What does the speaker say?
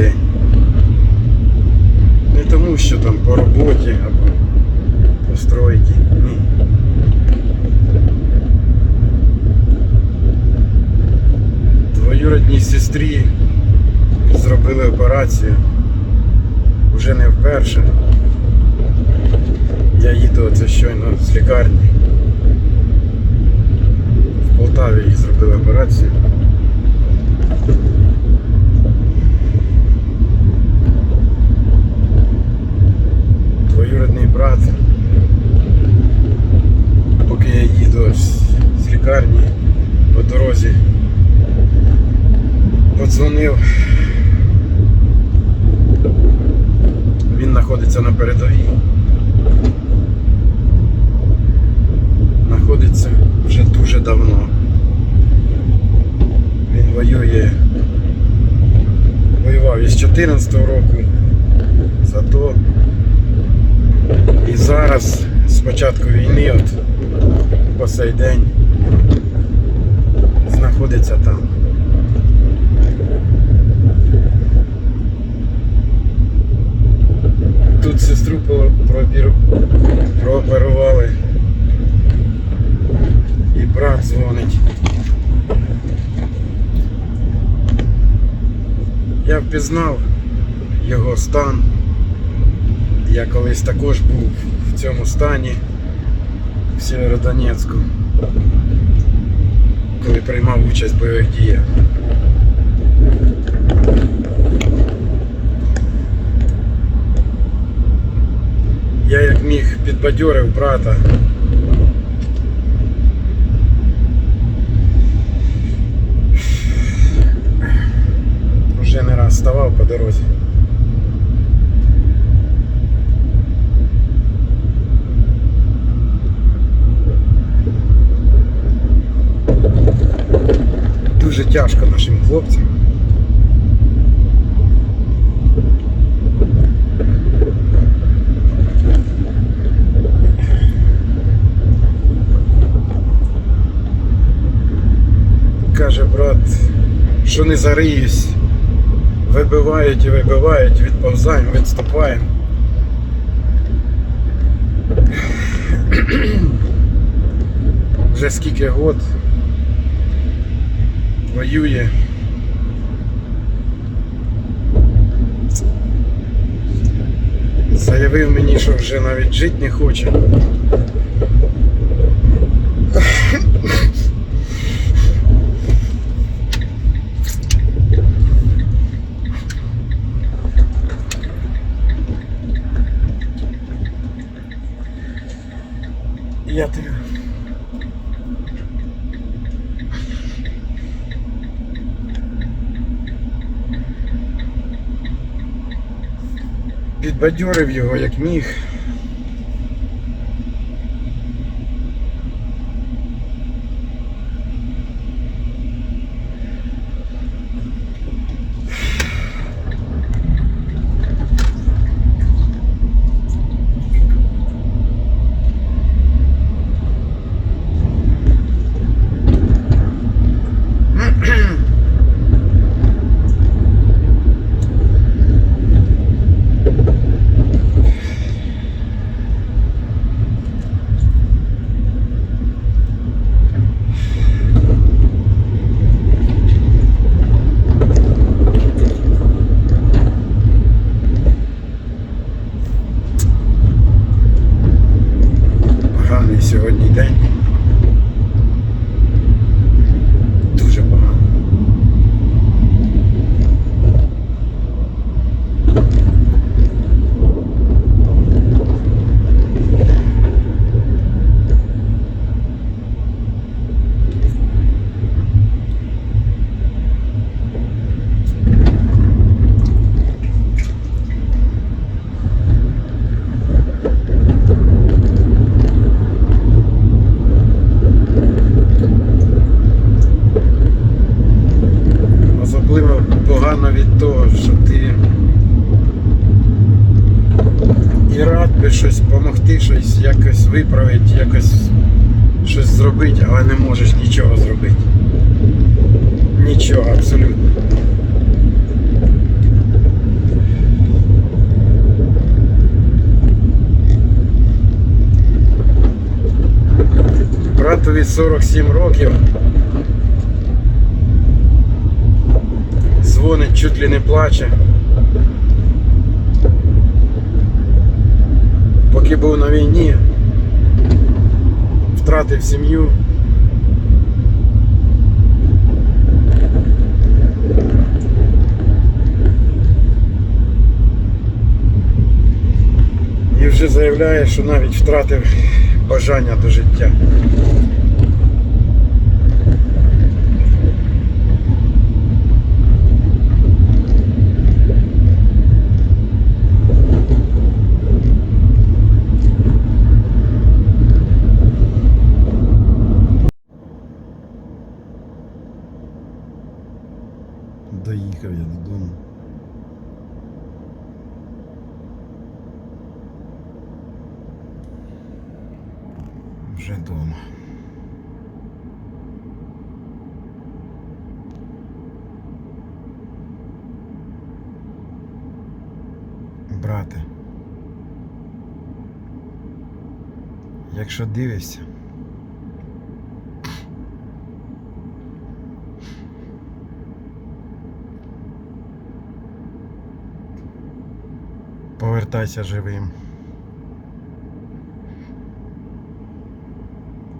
день. Не тому, що там по роботі або по стройці. Ні. Двоюродній сестрі зробили операцію. Уже не вперше. Я їду оце щойно з лікарні. В Полтаві їй зробили операцію. Двоюродний брат. Поки я їду з, з лікарні по дорозі, подзвонив. Він знаходиться на передовій. Знаходиться вже дуже давно. Він воює. Воював із 14 року. Зато і зараз, з початку війни, от по сей день, знаходиться там. Прооперували. І брат дзвонить. Я впізнав його стан. Я колись також був в цьому стані в Сєвєродонецьку, коли приймав участь в бойових діях. Я як міг підбадьорив брата. Уже не раз ставав по дорозі. Дуже тяжко нашим хлопцям. Каже брат, що не зариюсь. Вибивають і вибивають, відповзаємо, відступаємо. Вже скільки год воює. Заявив мені, що вже навіть жити не хоче. Я. Підбадьорив його як міг. Щось допомогти, щось якось виправити, якось щось зробити, але не можеш нічого зробити. Нічого, абсолютно. Братові 47 років. Дзвонить, чуть ли не плаче. Поки був на війні, втратив сім'ю. І вже заявляє, що навіть втратив бажання до життя. Доїхав я додому. Вже вдома. Брате. Якщо дивишся, повертайся живим.